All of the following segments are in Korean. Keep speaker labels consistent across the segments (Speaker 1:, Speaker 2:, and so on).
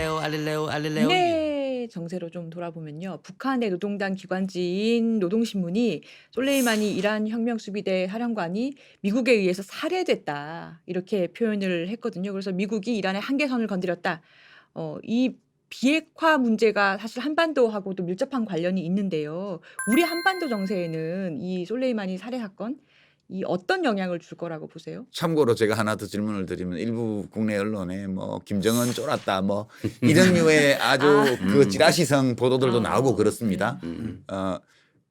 Speaker 1: 알릴레오 알릴레오 알릴레오
Speaker 2: 네, 정세로 좀 돌아보면요. 북한의 노동당 기관지인 노동신문이 솔레이마니 이란 혁명 수비대 사령관이 미국에 의해서 살해됐다 이렇게 표현을 했거든요. 그래서 미국이 이란의 한계선을 건드렸다. 어, 이 비핵화 문제가 사실 한반도하고도 밀접한 관련이 있는데요. 우리 한반도 정세에는 이 솔레이마니 살해 사건 이 어떤 영향을 줄 거라고 보세요?
Speaker 3: 참고로 제가 하나 더 질문을 드리면 일부 국내 언론에 뭐 김정은 쫄았다 뭐 이런 류의 아주
Speaker 2: 아.
Speaker 3: 그 찌라시성 보도들도
Speaker 2: 아,
Speaker 3: 나오고 그렇습니다.
Speaker 4: 음,
Speaker 3: 어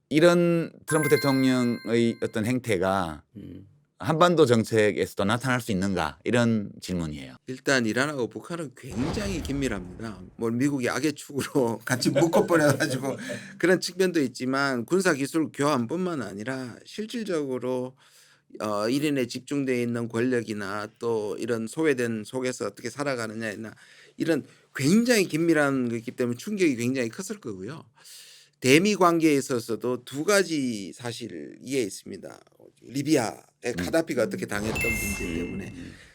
Speaker 3: 이런 트럼프 대통령의 어떤 행태가
Speaker 4: 음.
Speaker 3: 한반도 정책에서도 나타날 수 있는가 이런 질문이에요.
Speaker 4: 일단 이란하고 북한은 굉장히 긴밀합니다. 뭐 미국이 악의 축으로 같이 묶어버려가지고 그런 측면도 있지만 군사 기술 교환뿐만 아니라 실질적으로 어, 1인에 집중돼 있는 권력이나 또 이런 소외된 속에서 어떻게 살아가느냐나 이런 굉장히 긴밀한 거기 때문에 충격이 굉장히 컸을 거고요. 대미 관계에 있어서도 두 가지 사실 이해 있습니다. 리비아의 카다피가 어떻게 당했던 문제 때문에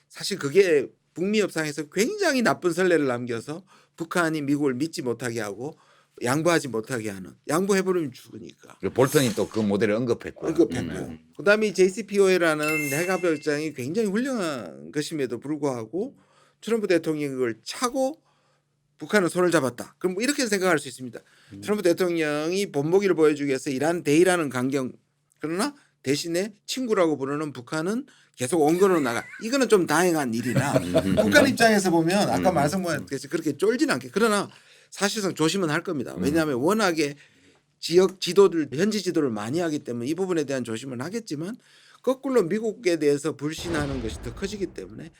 Speaker 4: 사실 그게 북미 협상에서 굉장히 나쁜 선례를 남겨서 북한이 미국을 믿지 못하게 하고 양보하지 못하게 하는 양보해버리면 죽으니까
Speaker 3: 그리고 볼턴이 또 그 모델을 언급했고.
Speaker 4: 언급했고
Speaker 3: 음.
Speaker 4: 그다음에 JCPOA라는 핵합의장이 굉장히 훌륭한 것임에도 불구하고 트럼프 대통령이 그걸 차고 북한은 손을 잡았다. 그럼 뭐 이렇게 생각할 수 있습니다. 트럼프 대통령이 본보기를 보여주기 위해서 이란 대이라는 강경 그러나 대신에 친구라고 부르는 북한은 계속 원건으로 나가. 이거는 좀 다행한 일이나 북한 입장에서 보면 아까 말씀하셨듯이 그렇게 쫄진 않게 그러나 사실상 조심은 할 겁니다. 왜냐하면 워낙에 지역 지도들 현지 지도를 많이 하기 때문에 이 부분에 대한 조심은 하겠지만 거꾸로 미국에 대해서 불신하는 것이 더 커지기 때문에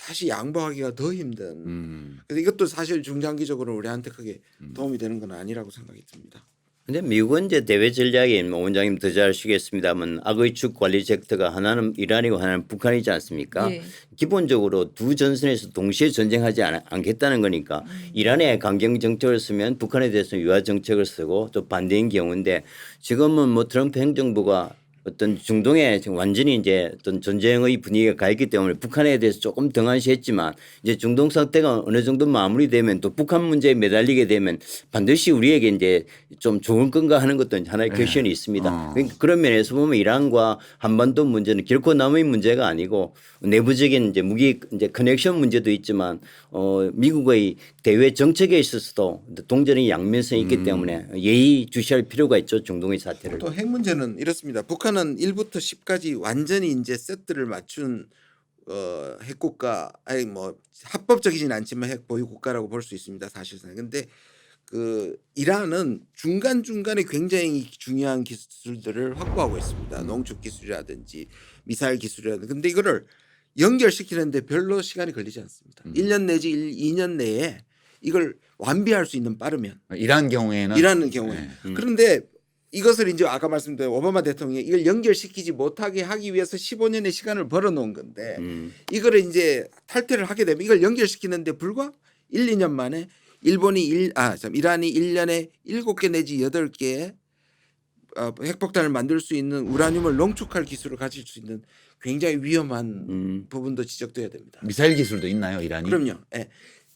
Speaker 4: 다시 양보하기가 더 힘든.
Speaker 3: 음.
Speaker 4: 그래서 이것도 사실 중장기적으로 우리한테 크게 도움이 되는 건 아니라고 생각이 듭니다.
Speaker 5: 근데 미국은 이제 대외 전략에 뭐 원장님 더 잘 아시겠습니다만 악의 축 관리 섹터가 하나는 이란이고 하나는 북한이지 않습니까?
Speaker 2: 예.
Speaker 5: 기본적으로 두 전선에서 동시에 전쟁하지 않, 않겠다는 거니까 이란에 강경 정책을 쓰면 북한에 대해서는 유화 정책을 쓰고 또 반대인 경우인데 지금은 뭐 트럼프 행정부가 어떤 중동에 지금 완전히 이제 어떤 전쟁의 분위기가 가 있기 때문에 북한에 대해서 조금 등한시했지만 이제 중동 상태가 어느 정도 마무리되면 또 북한 문제에 매달리게 되면 반드시 우리에게 이제 좀 좋은 건가 하는 것도 하나의 퀘션이 있습니다.
Speaker 3: 어.
Speaker 5: 그러니까 그런 면에서 보면 이란과 한반도 문제는 결코 남의 문제가 아니고 내부적인 이제 무기 이제 커넥션 문제도 있지만 어 미국의 대외 정책에 있어서도 동전의 양면성이 있기 때문에 예의 주시할 필요가 있죠 중동의 사태를.
Speaker 4: 또 핵 문제는 이렇습니다. 북한 은 1부터 10까지 완전히 이제 세트를 맞춘 어, 핵국가 아니 뭐 합법적이진 않지만 핵 보유 국가라고 볼 수 있습니다. 사실상. 근데 그 이란은 중간 중간에 굉장히 중요한 기술들을 확보하고 있습니다. 농축 기술이라든지 미사일 기술이라든지. 근데 이거를 연결시키는데 별로 시간이 걸리지 않습니다.
Speaker 3: 음.
Speaker 4: 1년 내지 1, 2년 내에 이걸 완비할 수 있는 빠르면
Speaker 3: 이란 경우에는
Speaker 4: 이라는 경우에
Speaker 3: 네.
Speaker 5: 음.
Speaker 4: 그런데 이것을 이제 아까 말씀드린 오바마 대통령이 이걸 연결시키지 못하게 하기 위해서 15년의 시간을 벌어놓은 건데
Speaker 5: 음.
Speaker 4: 이거를 이제 탈퇴를 하게 되면 이걸 연결시키는데 불과 1, 2년 만에 일본이 일, 아, 참 이란이 1년에 7개 내지 8개의 어, 핵폭탄을 만들 수 있는 우라늄을 농축할 기술을 가질 수 있는 굉장히 위험한
Speaker 5: 음.
Speaker 4: 부분도 지적돼야 됩니다.
Speaker 3: 미사일 기술도 있나요 이란이?
Speaker 4: 그럼요. 예.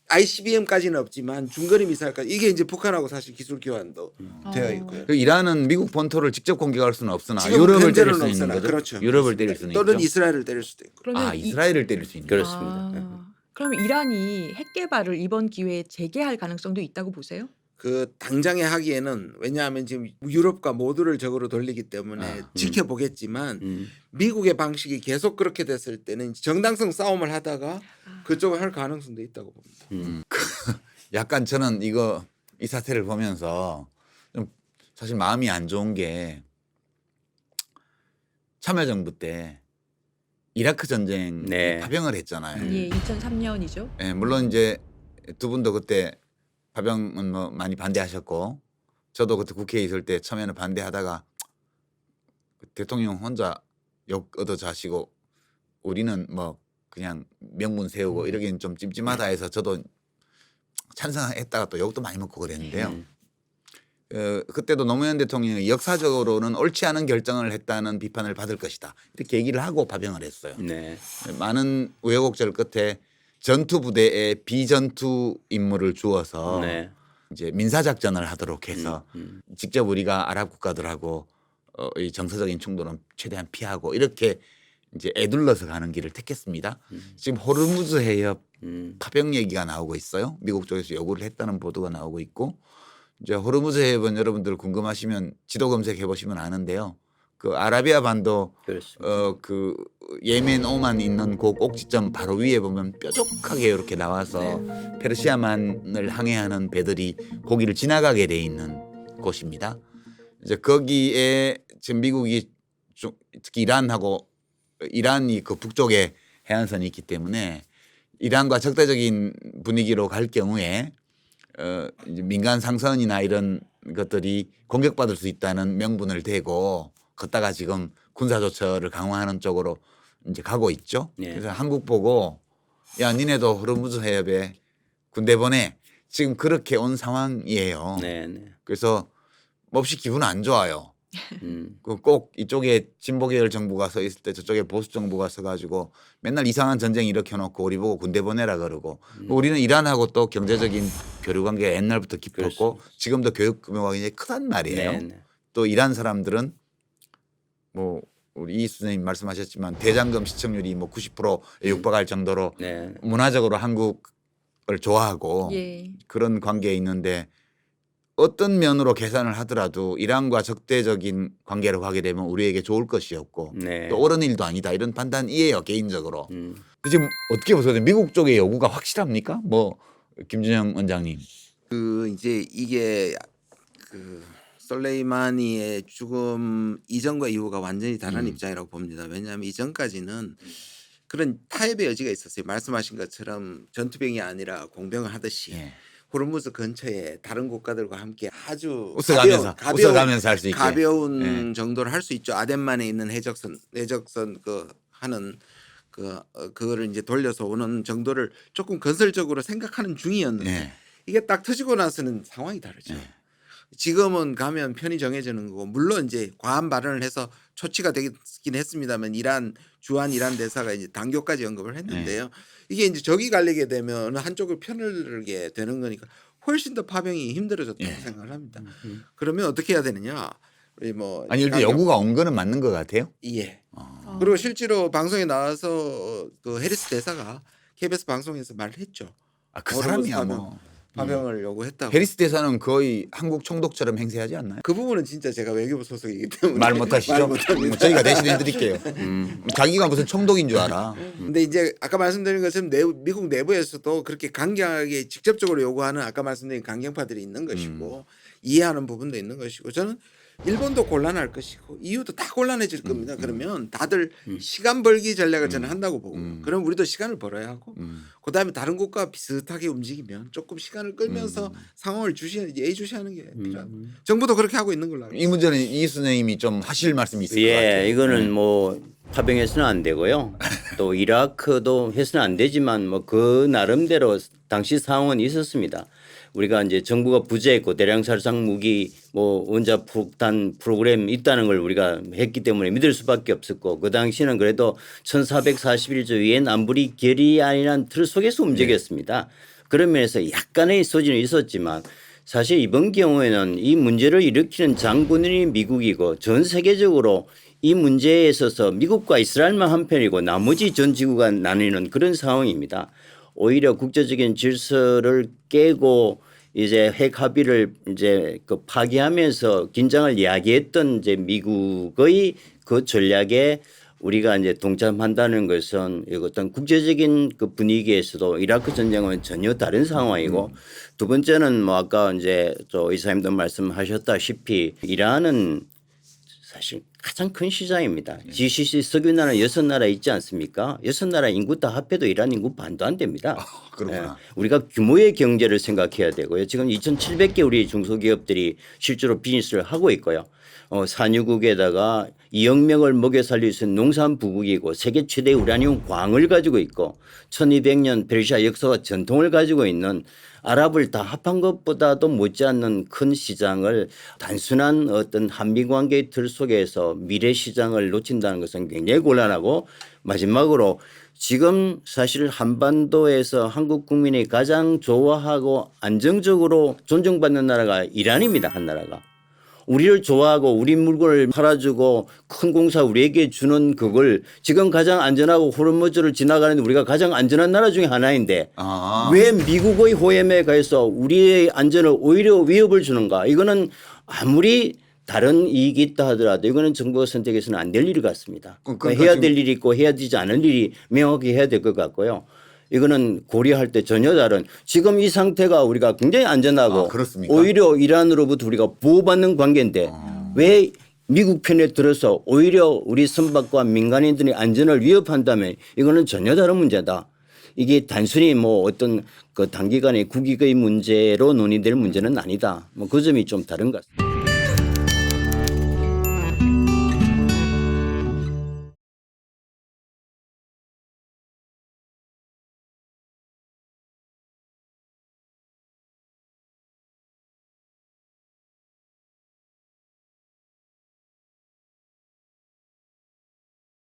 Speaker 4: ICBM까지는 없지만 중거리 미사일까지 이게 이제 북한하고 사실 기술 교환도 되어 있고요.
Speaker 3: 그 이란은 미국 본토를 직접 공격할 수는 없으나
Speaker 4: 지금
Speaker 3: 유럽을 때릴
Speaker 4: 현재는
Speaker 3: 수 있는
Speaker 4: 없으나
Speaker 3: 거죠.
Speaker 4: 그렇죠.
Speaker 3: 유럽을 때릴 수는
Speaker 4: 또는
Speaker 3: 있죠.
Speaker 4: 이스라엘을 때릴 수도 있고.
Speaker 2: 그러면
Speaker 3: 아
Speaker 2: 이-
Speaker 3: 이스라엘을 때릴 수 있는 거죠.
Speaker 5: 그렇습니다.
Speaker 2: 아, 그러면 이란이 핵 개발을 이번 기회에 재개할 가능성도 있다고 보세요?
Speaker 4: 그 당장에 하기에는 왜냐하면 지금 유럽과 모두를 적으로 돌리기 때문에
Speaker 3: 아, 음.
Speaker 4: 지켜보겠지만
Speaker 5: 음.
Speaker 4: 미국의 방식이 계속 그렇게 됐을 때는 정당성 싸움을 하다가 그쪽을 할 가능성도 있다고 봅니다.
Speaker 5: 음.
Speaker 3: 약간 저는 이거 이 사태를 보면서 좀 사실 마음이 안 좋은 게 참여정부 때 이라크 전쟁
Speaker 5: 네.
Speaker 3: 파병을 했잖아요.
Speaker 2: 예, 2003년이죠.
Speaker 3: 예, 물론 이제 두 분도 그때 파병은 뭐 많이 반대하셨고 저도 그때 국회에 있을 때 처음에는 반대하다가 대통령 혼자 욕 얻어 자시고 우리는 뭐 그냥 명분 세우고 이러기엔 좀 찜찜하다 해서 저도 찬성했다가 또 욕도 많이 먹고 그랬는데요.
Speaker 5: 음.
Speaker 3: 어, 그때도 노무현 대통령이 역사적으로는 옳지 않은 결정을 했다는 비판을 받을 것이다 이렇게 얘기를 하고 파병을 했어요.
Speaker 5: 네.
Speaker 3: 많은 우여곡절 끝에 전투 부대에 비전투 임무를 주어서
Speaker 5: 네.
Speaker 3: 이제 민사 작전을 하도록 해서
Speaker 5: 음,
Speaker 3: 직접 우리가 아랍 국가들하고 어, 이 정서적인 충돌은 최대한 피하고 이렇게 이제 애둘러서 가는 길을 택했습니다. 지금 호르무즈 해협
Speaker 5: 음,
Speaker 3: 파병 얘기가 나오고 있어요. 미국 쪽에서 요구를 했다는 보도가 나오고 있고 이제 호르무즈 해협은 여러분들 궁금하시면 지도 검색해 보시면 아는데요. 그 아라비아 반도. 어 그 예멘 오만 있는 그 꼭지점 바로 위에 보면 뾰족하게 이렇게 나와서 페르시아만을 항해하는 배들이 거기를 지나가게 돼 있는 곳입니다. 이제 거기에 지금 미국이 좀 특히 이란하고 이란이 그 북쪽에 해안선이 있기 때문에 이란과 적대적인 분위기로 갈 경우에 어 민간 상선이나 이런 것들이 공격받을 수 있다는 명분을 대고 걷다가 지금 군사 조처를 강화하는 쪽으로 이제 가고 있죠.
Speaker 5: 네.
Speaker 3: 그래서 한국 보고 야 니네도 호르무즈 해협에 군대 보내 지금 그렇게 온 상황이에요.
Speaker 5: 네, 네.
Speaker 3: 그래서 몹시 기분 안 좋아요.
Speaker 5: 음,
Speaker 3: 그꼭 이쪽에 진보계열 정부가 서 있을 때 저쪽에 보수 정부가 서가지고 맨날 이상한 전쟁 일으켜놓고 우리 보고 군대 보내라 그러고
Speaker 5: 음.
Speaker 3: 우리는 이란하고 또 경제적인 교류 관계가 옛날부터 깊었고
Speaker 5: 그렇습니다.
Speaker 3: 지금도 교육 규모가 굉장히 크단 말이에요.
Speaker 5: 네, 네.
Speaker 3: 또 이란 사람들은 뭐 우리 이 선생님 말씀하셨지만 대장금 시청률이 뭐 90%에 육박할 정도로
Speaker 5: 네.
Speaker 3: 문화적으로 한국을 좋아하고
Speaker 2: 예.
Speaker 3: 그런 관계에 있는데 어떤 면으로 계산을 하더라도 이란과 적대적인 관계로 가게 되면 우리에게 좋을 것이었고
Speaker 5: 네.
Speaker 3: 또 옳은 일도 아니다 이런 판단이에요 개인적으로.
Speaker 5: 음,
Speaker 3: 지금 어떻게 보세요? 미국 쪽의 요구가 확실합니까? 뭐 김준영 원장님.
Speaker 4: 그 이제 이게 그 솔레이마니의 죽음 이전과 이후가 완전히 다른
Speaker 3: 음.
Speaker 4: 입장이라고 봅니다. 왜냐하면 이전까지는 그런 타협의 여지가 있었어요. 말씀하신 것처럼 전투병이 아니라 공병을 하듯이
Speaker 3: 예.
Speaker 4: 호르무즈 근처에 다른 국가들과 함께 아주
Speaker 3: 웃어가면서
Speaker 4: 가벼운,
Speaker 3: 웃어가면서 할수 있게.
Speaker 4: 가벼운
Speaker 3: 예.
Speaker 4: 정도를 할 수 있죠. 아덴만에 있는 해적선 해적선 그 하는 그 어, 그거를 이제 돌려서 오는 정도를 조금 건설적으로 생각하는 중이었는데
Speaker 3: 예.
Speaker 4: 이게 딱 터지고 나서는 상황이 다르죠.
Speaker 3: 예.
Speaker 4: 지금은 가면 편이 정해지는 거고 물론 이제 과한 발언을 해서 초치가 되긴 했습니다만 이란 주한 이란 대사가 이제 단교까지 언급을 했는데요. 이게 이제 적이 갈리게 되면 한쪽을 편을 들게 되는 거니까 훨씬 더 파병이 힘들어졌다고
Speaker 3: 예.
Speaker 4: 생각을 합니다.
Speaker 5: 음.
Speaker 4: 그러면 어떻게 해야 되느냐? 우리 뭐
Speaker 3: 아니 일단 요구가 온 거는 맞는 것 같아요.
Speaker 4: 예.
Speaker 2: 어.
Speaker 4: 그리고 실제로 방송에 나와서 그 해리스 대사가 KBS 방송에서 말을 했죠.
Speaker 3: 아, 그 사람이야. 뭐.
Speaker 4: 파병을 요구했다고.
Speaker 3: 해리스 대사는 거의 한국 총독처럼 행세하지 않나요?
Speaker 4: 그 부분은 진짜 제가 외교부 소속이기 때문에
Speaker 3: 말 못하시죠? 뭐 저희가 대신해 드릴게요.
Speaker 5: 음,
Speaker 3: 자기가 무슨 총독인 줄 알아.
Speaker 4: 근데 이제 아까 말씀드린 것처럼 내부, 미국 내부에서도 그렇게 강경하게 직접적으로 요구하는 아까 말씀드린 강경파들이 있는 것이고 이해하는 부분도 있는 것이고 저는 일본도 곤란할 것이고 이유도 다 곤란해질 겁니다. 그러면 다들 시간 벌기 전략을 저는 한다고 보고
Speaker 3: 음.
Speaker 4: 그럼 우리도 시간을 벌어야 하고
Speaker 3: 음.
Speaker 4: 그다음에 다른 국가와 비슷하게 움직이면 조금 시간을 끌면서 상황을 주시 예의주시하는 게 필요하고
Speaker 5: 음.
Speaker 4: 정부도 그렇게 하고 있는 걸로 알고
Speaker 3: 이
Speaker 4: 있습니다.
Speaker 3: 문제는 이 선생님이 좀 하실 말씀이 있을 것
Speaker 5: 예,
Speaker 3: 같아요.
Speaker 5: 이거는 뭐 파병해서는 안 되고요. 또 이라크도 해서는 안 되지만 뭐 그 나름대로 당시 상황은 있었습니다. 우리가 이제 정부가 부재했고 대량 살상 무기 뭐 원자 폭탄 프로그램 있다는 걸 우리가 했기 때문에 믿을 수밖에 없었고 그 당시는 그래도 1441조 유엔 안보리 결의안이라는 틀 속에서 움직였습니다. 그런 면에서 약간의 소진은 있었지만 사실 이번 경우에는 이 문제를 일으키는 장군이 미국이고 전 세계적으로 이 문제에 있어서 미국과 이스라엘만 한편이고 나머지 전 지구가 나뉘는 그런 상황입니다. 오히려 국제적인 질서를 깨고 이제 핵 합의를 이제 그 파기하면서 긴장을 야기했던 이제 미국의 그 전략에 우리가 이제 동참한다는 것은 이 어떤 국제적인 그 분위기에서도 이라크 전쟁은 전혀 다른 상황이고 두 번째는 뭐 아까 이제 저 이사님도 말씀하셨다시피 이란은 사실 가장 큰 시장입니다. GCC 석유 나라 여섯 나라 있지 않습니까? 여섯 나라 인구 다 합해도 이란 인구 반도 안 됩니다.
Speaker 3: 그렇구나.
Speaker 5: 예, 우리가 규모의 경제를 생각해야 되고요. 지금 2,700개 우리 중소기업들이 실제로 비즈니스를 하고 있고요. 어, 산유국에다가 2억 명을 먹여 살릴 수 있는 농산 부국이고 세계 최대 우라늄 광을 가지고 있고 1200년 페르시아 역사와 전통을 가지고 있는 아랍을 다 합한 것보다도 못지않는 큰 시장을 단순한 어떤 한미 관계의 틀 속에서 미래 시장을 놓친다는 것은 굉장히 곤란하고 마지막으로 지금 사실 한반도에서 한국 국민이 가장 좋아하고 안정적으로 존중받는 나라가 이란입니다. 한 나라가. 우리를 좋아하고 우리 물건을 팔아주고 큰 공사 우리에게 주는 그걸 지금 가장 안전하고 호르무즈를 지나가는데 우리가 가장 안전한 나라 중에 하나인데
Speaker 3: 아.
Speaker 5: 왜 미국의 호엠에 가서 우리의 안전을 오히려 위협을 주는가? 이거는 아무리 다른 이익이 있다 하더라도 이거는 정부가 선택해서는 안 될 일 같습니다.
Speaker 3: 그-
Speaker 5: 그러니까
Speaker 3: 그러니까
Speaker 5: 해야 될 일이 있고 해야 되지 않을 일이 명확히 해야 될 것 같고요. 이거는 고려할 때 전혀 다른 지금 이 상태가 우리가 굉장히 안전하고
Speaker 3: 아?
Speaker 5: 오히려 이란으로부터 우리가 보호받는 관계인데
Speaker 3: 아.
Speaker 5: 왜 미국 편에 들어서 오히려 우리 선박과 민간인들의 안전을 위협한다면 이거는 전혀 다른 문제다. 이게 단순히 뭐 어떤 그 단기간의 국익의 문제로 논의될 문제는 아니다. 뭐 그 점이 좀 다른 것 같습니다.